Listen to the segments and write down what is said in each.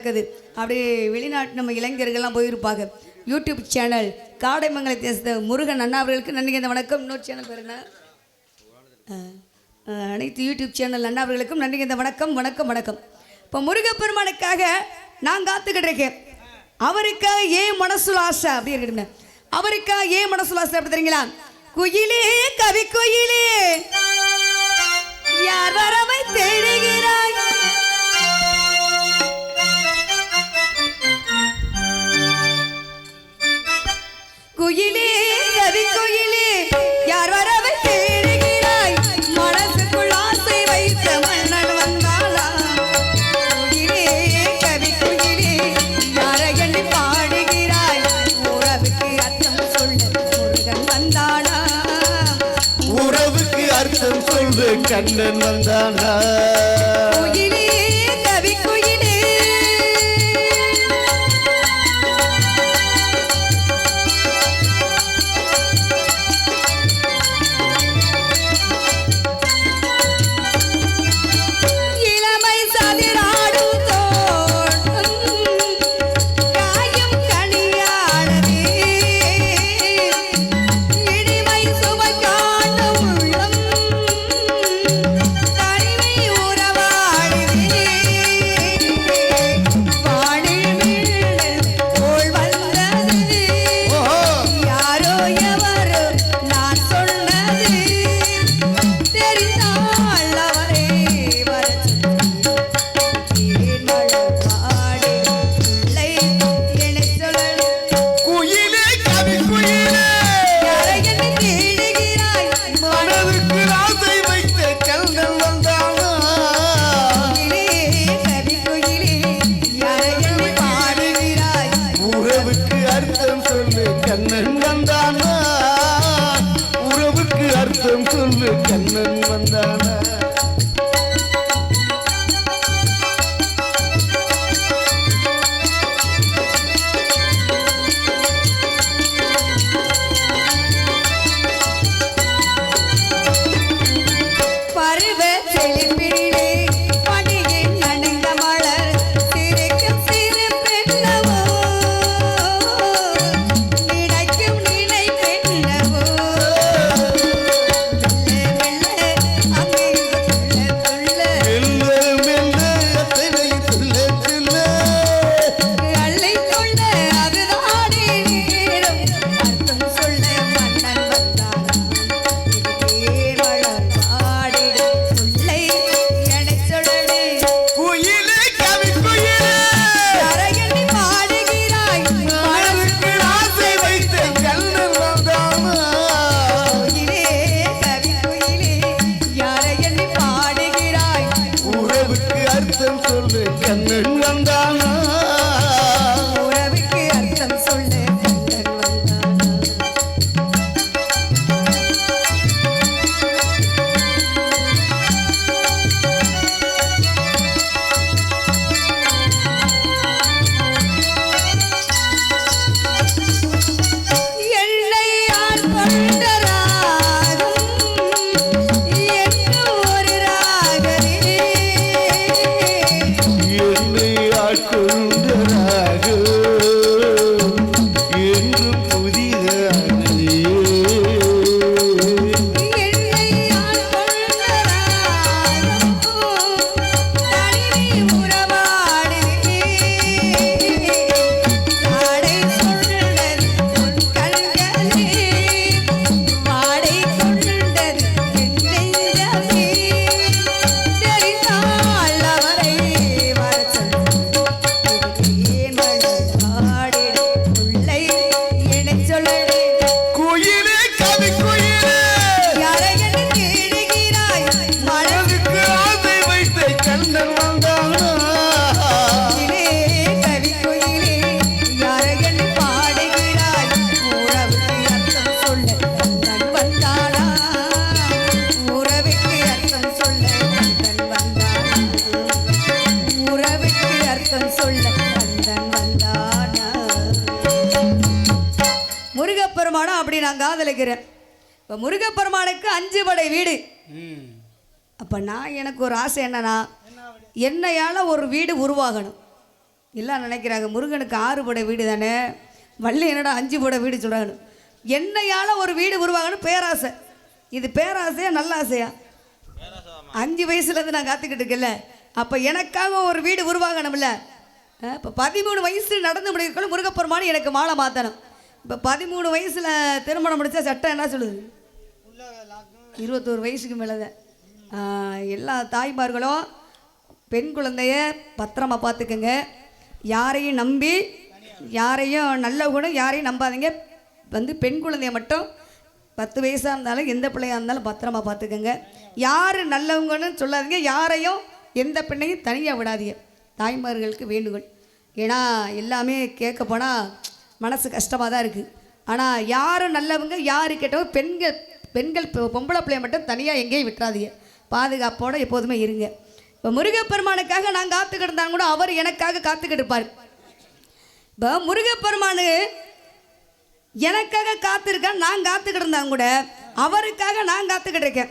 இருக்குது. அப்படியே வெளிநாட்டு நம்ம இளைஞர்கள்லாம் போயிருப்பாங்க. யூடியூப் சேனல் காடைமங்கலத்தை சேர்ந்த முருகன் அண்ணா அவர்களுக்கு நன்றி இந்த வணக்கம். இன்னொரு சேனல் பேருங்க அனைத்து யூடியூப் சேனல் அண்ணா அவர்களுக்கும் நன்றி இந்த வணக்கம். வணக்கம் வணக்கம். இப்போ முருகப்பெருமானுக்காக நான் காத்துக்கிட்டு இருக்கேன். அவருக்காக ஏன் மனசுல ஆசை? அப்படி இருக்கட்டுங்க அவருக்காக ஏன் மனசுல ஆசை அப்படி தெரியுங்களா? குயிலே கவி குயிலே. யார் வரவை தேடுகிறாய்? குயிலே கவி குயிலே. யார் வரவை தேடுகிறாய்? மனசுக்குள் ஆசை வைத்த மன்னன் வந்தாளா? குயிலே கவி குயிலே. நாரையன் பாடுகிறாய்? கண்ணன் வந்தாளா பெருமானை நான் காதலிக்கிறேன். இப்போ முருகப்பெருமானுக்கு அஞ்சு படை வீடு. அப்போ நான் எனக்கு ஒரு ஆசை என்னன்னா என்னையால் ஒரு வீடு உருவாகணும். எல்லாம் நினைக்கிறாங்க முருகனுக்கு ஆறு படை வீடு தானே? வள்ளி என்னடா அஞ்சு படை வீடு சொல்கிறாங்க என்னையால் ஒரு வீடு உருவாகணும் பேராசை. இது பேராசையா நல்ல ஆசையா அஞ்சு வயசுலேருந்து நான் காத்துக்கிட்டு இருக்கேன்ல. அப்போ எனக்காக ஒரு வீடு உருவாகணும்ல. இப்போ பதிமூணு வயசு நடந்து முடிக்கணும் முருகப்பெருமானு எனக்கு மாலை மாற்றணும் இப்போ பதிமூணு வயசில் திருமணம் முடித்தா சட்டம் என்ன சொல்லுது? இருபத்தோரு வயசுக்கு மேலே தான் எல்லா தாய்மார்களும் பெண் குழந்தைய பத்திரமா பார்த்துக்குங்க யாரையும் நம்பி யாரையும் நல்ல குணம் யாரையும் நம்பாதீங்க. வந்து பெண் குழந்தைய மட்டும் பத்து வயசாக இருந்தாலும் எந்த பிள்ளையாக இருந்தாலும் பத்திரமா பார்த்துக்குங்க யார் நல்லவங்கன்னு சொல்லாதீங்க. யாரையும் எந்த பெண்ணையும் தனியாக விடாதீங்க. தாய்மார்களுக்கு வேண்டுகோள். ஏன்னா எல்லாமே கேட்க போனால் மனசு கஷ்டமாக தான் இருக்குது ஆனால் யாரும் நல்லவங்க யார் கேட்டவங்க பெண்கள் பெண்கள் பொம்பளை பிள்ளைய மட்டும் தனியாக எங்கேயும் விட்டுறாதீங்க. பாதுகாப்போடு எப்போதுமே இருங்க. இப்போ முருகப்பெருமானுக்காக நான் காத்துக்கிட்டு இருந்தாங்க கூட அவர் எனக்காக காத்துக்கிட்டு இருப்பார் இப்போ முருகப்பெருமானு எனக்காக காத்திருக்கேன் நான் காத்துக்கிட்டு இருந்தாங்க கூட அவருக்காக நான் காத்துக்கிட்டு இருக்கேன்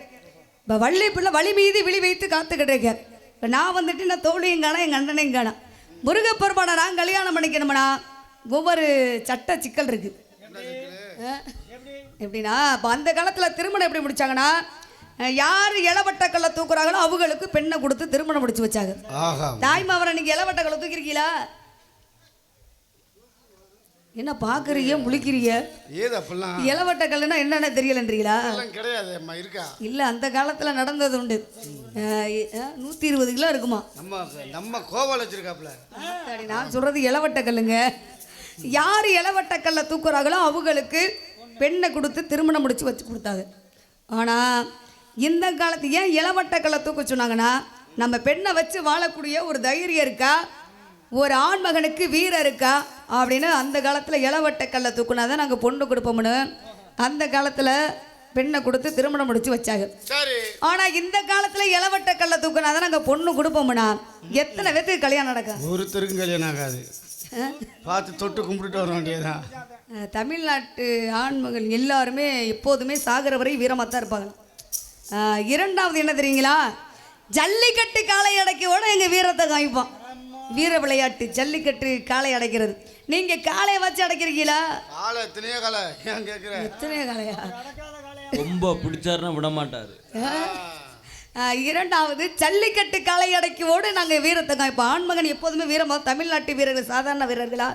இப்போ வள்ளி பிள்ளை வழி மீது விழி வைத்து காத்துக்கிட்டு இருக்கேன் இப்போ நான் வந்துட்டு நான் தோழியும் காணேன் எங்கள் அண்ணனையும் காணேன் முருகப்பெருமானை நான் கல்யாணம் பண்ணிக்கணும்னா ஒவ்வொரு சட்ட சிக்கல் இருக்கு எப்படின்னா இப்போ அந்த காலத்தில் திருமணம் எப்படி முடிச்சாங்கன்னா யார் இளவட்ட கல்லை தூக்குறாங்களோ அவங்களுக்கு பெண்ணை கொடுத்து திருமணம் முடிச்சு வச்சாங்க. தாய்மாவரை நீங்கள் இளவட்ட கல்லை தூக்கிருக்கீங்களா? என்ன பார்க்குறீங்க முழிக்கிறீங்க? ஏது அப்படிலாம்? இளவட்ட கல்லுனா என்னென்ன தெரியலன்றீங்களா? கிடையாது அம்மா இருக்கா? இல்லை அந்த காலத்தில் நடந்தது உண்டு. நூற்றி இருபது கிலோ இருக்குமா? நம்ம நம்ம கோவால் வச்சிருக்காப்புல ஆத்தாடி, நான் சொல்கிறது இளவட்ட கல்லுங்க. யார் இளவட்ட கல்லை தூக்குறாங்களோ அவங்களுக்கு பெண்ணை கொடுத்து திருமணம் முடிச்சு வச்சு கொடுத்தாங்க. ஆனால் இந்த காலத்து ஏன் இளவட்ட கல்லை தூக்க சொன்னாங்கன்னா நம்ம பெண்ணை வச்சு வாழக்கூடிய ஒரு தைரியம் இருக்கா? ஒரு ஆண்மகனுக்கு வீரம் இருக்கா? அப்படின்னு அந்த காலத்தில் இளவட்ட கல்லை தூக்குனா தான் நாங்கள் பொண்ணு கொடுப்போம்னு அந்த காலத்தில் பெண்ணை கொடுத்து திருமணம் முடிச்சு வச்சாங்க. சரி. ஆனால் இந்த காலத்தில் இளவட்ட கல்லை தூக்குனா தான் நாங்கள் பொண்ணு கொடுப்போம்னா எத்தனை பேத்துக்கு கல்யாணம் நடக்கும்? ஒருத்தருக்கும் கல்யாணம் ஆகாது. பார்த்து தொட்டு கும்பிட்டுட்டு வர வேண்டியதுதான். அஹ் தமிழ்நாட்டு ஆண்மகள் எல்லாருமே எப்போதுமே சாகிற வரை வீரமாக தான் இருப்பாங்க இரண்டாவது என்ன தெரியுங்களா? ஜல்லிக்கட்டு காளை அடைக்கோட எங்கள் வீரத்தை காமிப்போம் வீர விளையாட்டு ஜல்லிக்கட்டு காளை அடைக்கிறது. நீங்கள் காளையை வச்சு அடைக்கிறீங்களா? காலை எத்தனையோ காலை ஏன் கேட்குற எத்தனை காளையா? ரொம்ப பிடிச்சாருன்னா விட மாட்டாரு இரண்டாவது ஜல்லிக்கட்டு காளை அடைக்கோடு நாங்கள் வீரத்தை காமிப்போம் ஆண்மகன் எப்போதுமே வீரமாக தமிழ்நாட்டு வீரர்கள் சாதாரண வீரர்களா?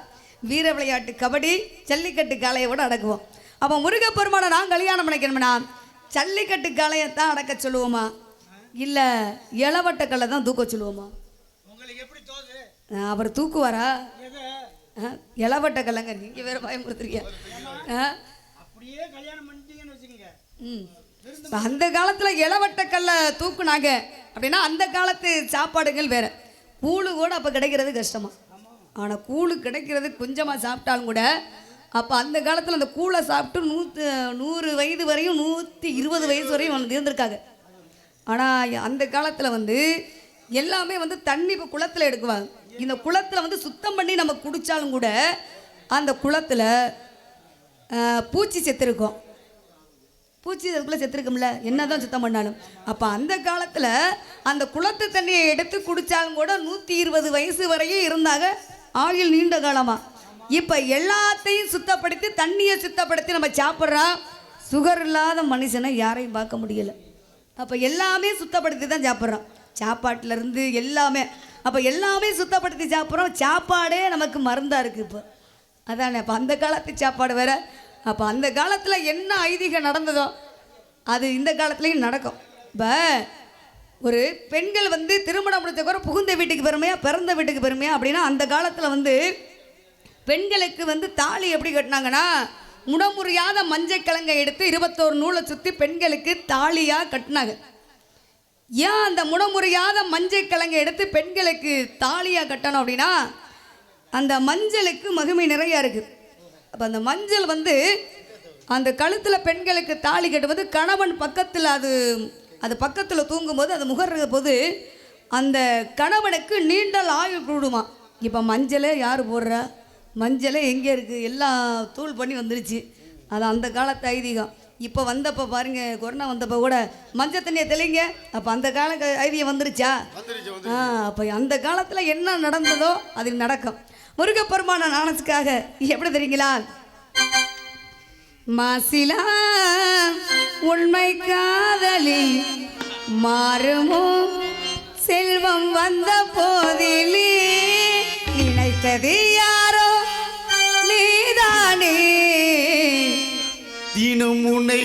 வீர விளையாட்டு கபடி ஜல்லிக்கட்டு காளையோட அடக்குவோம். அப்போ முருகப்பெருமானை நான் கல்யாணம் பண்ணிக்கணும்னா ஜல்லிக்கட்டு காளையை தான் அடக்க சொல்லுவோமா? இல்லை இளவட்ட கல்லை தான் தூக்க சொல்லுவோமா? அவர் தூக்குவாரா? இளவட்ட கல்லைங்க நீங்கள் வேற பயமுறுத்துறீங்க. அஹ் அப்படியே கல்யாணம் பண்ணிட்டீங்கன்னு வச்சுக்கோங்க. ம். இப்போ அந்த காலத்தில் இளவட்ட தூக்குனாங்க அப்படின்னா அந்த காலத்து சாப்பாடுகள் வேற. கூழு கூட அப்போ கிடைக்கிறது கஷ்டமாக ஆனால் கூழு கிடைக்கிறது கொஞ்சமாக சாப்பிட்டாலும் கூட அப்போ அந்த காலத்தில் அந்த கூழை சாப்பிட்டு நூற்று நூறு வயது வரையும் நூற்றி இருபது வயசு வரையும் வந்து இருந்திருக்காங்க. ஆனால் அந்த காலத்தில் வந்து எல்லாமே வந்து தண்ணி இப்போ குளத்தில் எடுக்குவாங்க. இந்த குளத்தில் வந்து சுத்தம் பண்ணி நம்ம குடித்தாலும் கூட அந்த குளத்தில் பூச்சி செத்துருக்கும் பூச்சி அதுக்குள்ளே செத்துருக்கும்ல? என்னதான் சுத்தம் பண்ணாலும். அப்போ அந்த காலத்தில் அந்த குளத்து தண்ணியை எடுத்து குடித்தாலும் கூட நூற்றி இருபது வயசு வரையும் இருந்தாங்க. ஆயுள் நீண்ட காலமாக இப்போ எல்லாத்தையும் சுத்தப்படுத்தி தண்ணியை சுத்தப்படுத்தி நம்ம சாப்பிட்றோம் சுகர் இல்லாத மனுஷனை யாரையும் பார்க்க முடியலை. அப்போ எல்லாமே சுத்தப்படுத்தி தான் சாப்பிட்றோம். சாப்பாட்டிலேருந்து எல்லாமே. அப்போ எல்லாமே சுத்தப்படுத்தி சாப்பிட்றோம். சாப்பாடே நமக்கு மருந்தாக இருக்குது இப்போ. அதானே அப்போ அந்த காலத்து சாப்பாடு வேறு. அப்போ அந்த காலத்தில் என்ன ஐதீகம் நடந்ததோ அது இந்த காலத்துலேயும் நடக்கும். இப்போ ஒரு பெண்கள் வந்து திருமணம் முடிச்ச புகுந்த வீட்டுக்கு பெருமையா பிறந்த வீட்டுக்கு பெருமையா அப்படின்னா அந்த காலத்தில் வந்து பெண்களுக்கு வந்து தாலி எப்படி கட்டினாங்கன்னா முடமுறியாத மஞ்சள் கிழங்கை எடுத்து இருபத்தோரு நூலை சுற்றி பெண்களுக்கு தாலியாக கட்டினாங்க. ஏன் அந்த முடமுறியாத மஞ்சள் கிழங்கை எடுத்து பெண்களுக்கு தாலியாக கட்டணும் அப்படின்னா அந்த மஞ்சளுக்கு மகிமை நிறையா இருக்குது. அப்போ அந்த மஞ்சள் வந்து அந்த கழுத்தில் பெண்களுக்கு தாலி கட்டும்போது கணவன் பக்கத்தில் அது அது பக்கத்தில் தூங்கும்போது அது முகர்ற போது அந்த கணவனுக்கு நீண்டல் ஆயுள் கூடுமா. இப்போ மஞ்சளே யார் போடுறா? மஞ்சளே எங்கே இருக்குது எல்லாம் தூள் பண்ணி வந்துருச்சு. அது அந்த காலத்து ஐதீகம். இப்போ வந்தப்போ பாருங்கள் கொரோனா வந்தப்போ கூட மஞ்சள் தண்ணியை தெளிங்க. அப்போ அந்த கால ஐதீகம் வந்துருச்சா. ஆ அப்போ அந்த காலத்தில் என்ன நடந்ததோ அது நடக்கும். முருகப்பெருமான நாணத்துக்காக எப்படி தெரியுங்களா? மாசிலா உண்மை காதலி மாறுமோ? செல்வம் வந்த போதிலே நினைத்தது யாரோ? நீதானே. தினம் உன்னை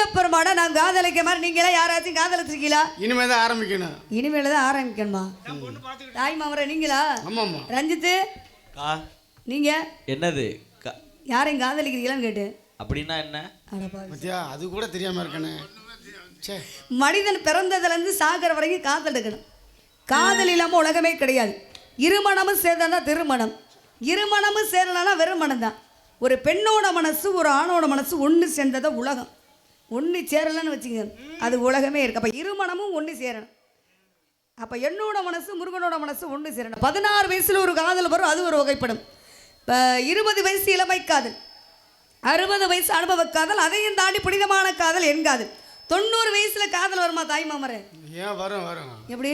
ஐயப்பெருமான நான் காதலிக்க மாதிரி நீங்களா யாராச்சும் காதலிச்சிருக்கீங்களா? இனிமே தான் ஆரம்பிக்கணும்? இனிமேல தான் ஆரம்பிக்கணுமா தாய் மாமரா நீங்களா? ஆமாம்மா. ரஞ்சித்து நீங்க? என்னது? யாரையும் காதலிக்கிறீங்களான்னு கேட்டு. அப்படின்னா என்ன? அது கூட தெரியாம இருக்கனே மனிதன் பிறந்ததுலேருந்து சாகிற வரைக்கும் காதல் எடுக்கணும் காதல் இல்லாமல் உலகமே கிடையாது. இருமணமும் சேர்ந்தனா திருமணம். இருமணமும் சேரலன்னா வெறும் மனம் தான் ஒரு பெண்ணோட மனசு ஒரு ஆணோட மனசு ஒன்று சேர்ந்ததை உலகம். ஒன்று சேரலன்னு வச்சுங்க. அது உலகமே இருக்குது அப்போ இருமணமும் ஒன்று சேரணும். அப்போ என்னோட மனசு முருகனோட மனசு ஒன்று சேரணும். பதினாறு வயசில் ஒரு காதல் வரும் அது ஒரு வகைப்படும். இப்போ இருபது வயசு இளமை காதல். அறுபது வயசு அனுபவ காதல் அதையும் தாண்டி புனிதமான காதல் என்காது தொண்ணூறு வயசுல காதல் வருமா தாய் மாமரே? ஏன் வரும் வரும்? எப்படி?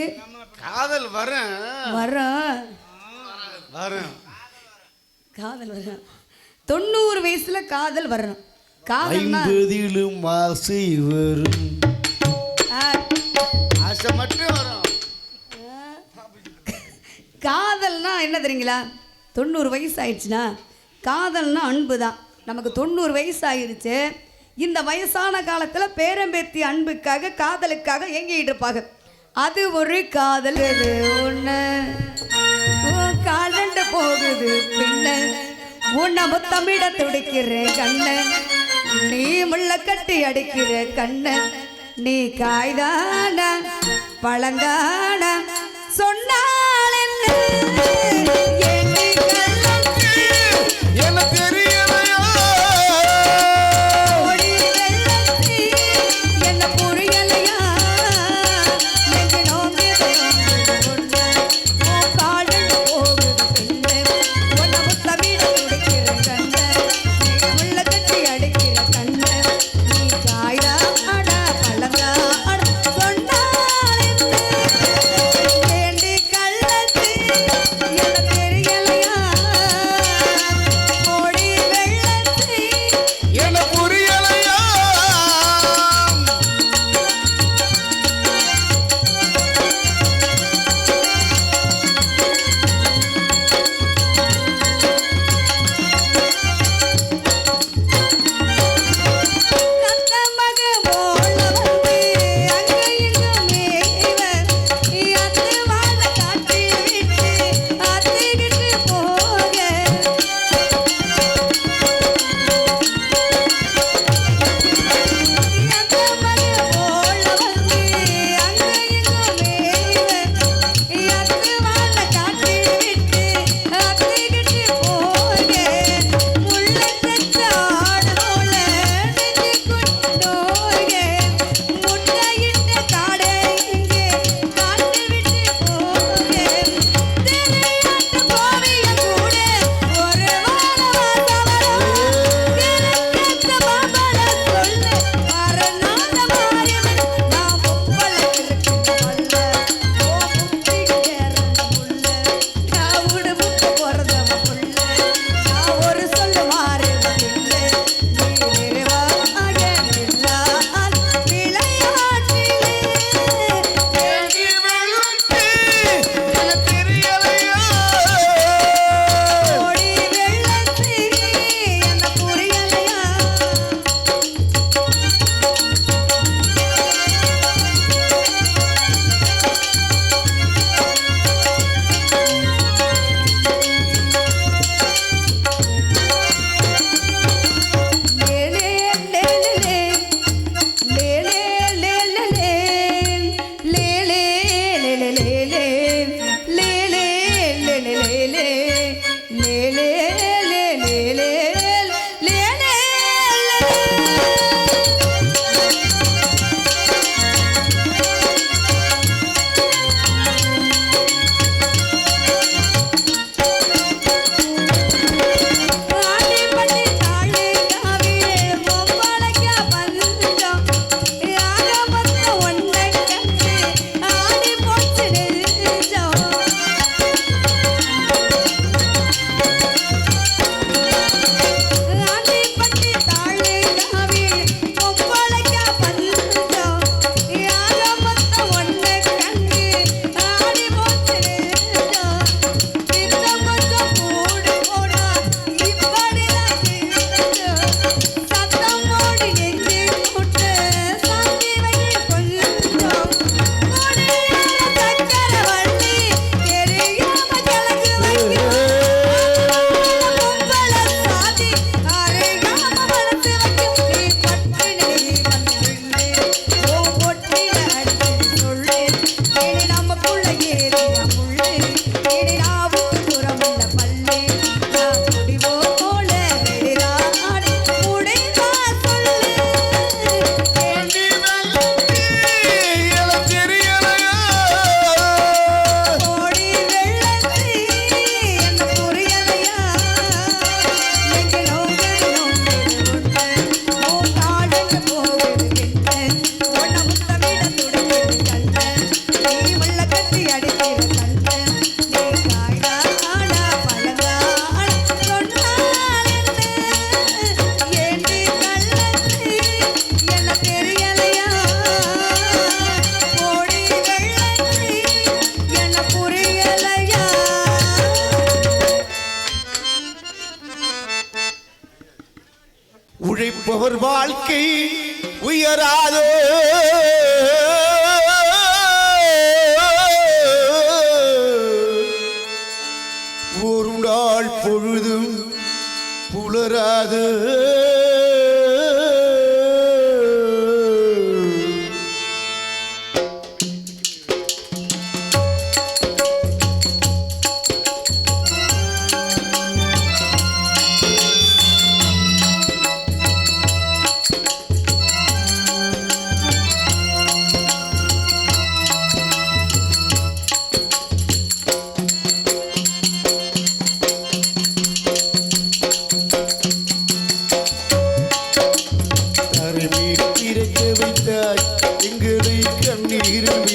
காதல் வரும். வரும் வரும். காதல் வரும். தொண்ணூறு வயசுல காதல் வரணும். ஐம்பதிலும் ஆசை வரும் ஆ, ஆசை மட்டும் வரும். காதல்னா என்ன தெரியுங்களா? தொண்ணூறு வயசு ஆயிடுச்சுன்னா காதல்னா அன்பு தான். நமக்கு தொண்ணூறு வயசு ஆயிருச்சு இந்த வயசான காலத்தில் பேரம்பேத்தி அன்புக்காக காதலுக்காக ஏங்கிட்டு இருப்பாங்க. அது ஒரு காதல். அது ஒன்று காலண்டு போகுது பின்ன. உன்னை முத்தமிட துடிக்கிற கண்ண. நீ முள்ள கட்டி அடிக்கிற கண்ண நீ காய்தான பழங்கான சொன்னா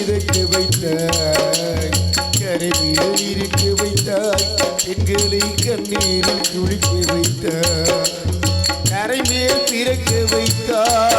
மிதக்க வைத்தாய். கரையில் இருக்க வைத்தாய். பெண்களை கண்ணீரில் குளிக்க வைத்தாய். கரை மேல் பிறக்க வைத்தாய்.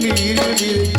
mire, mire.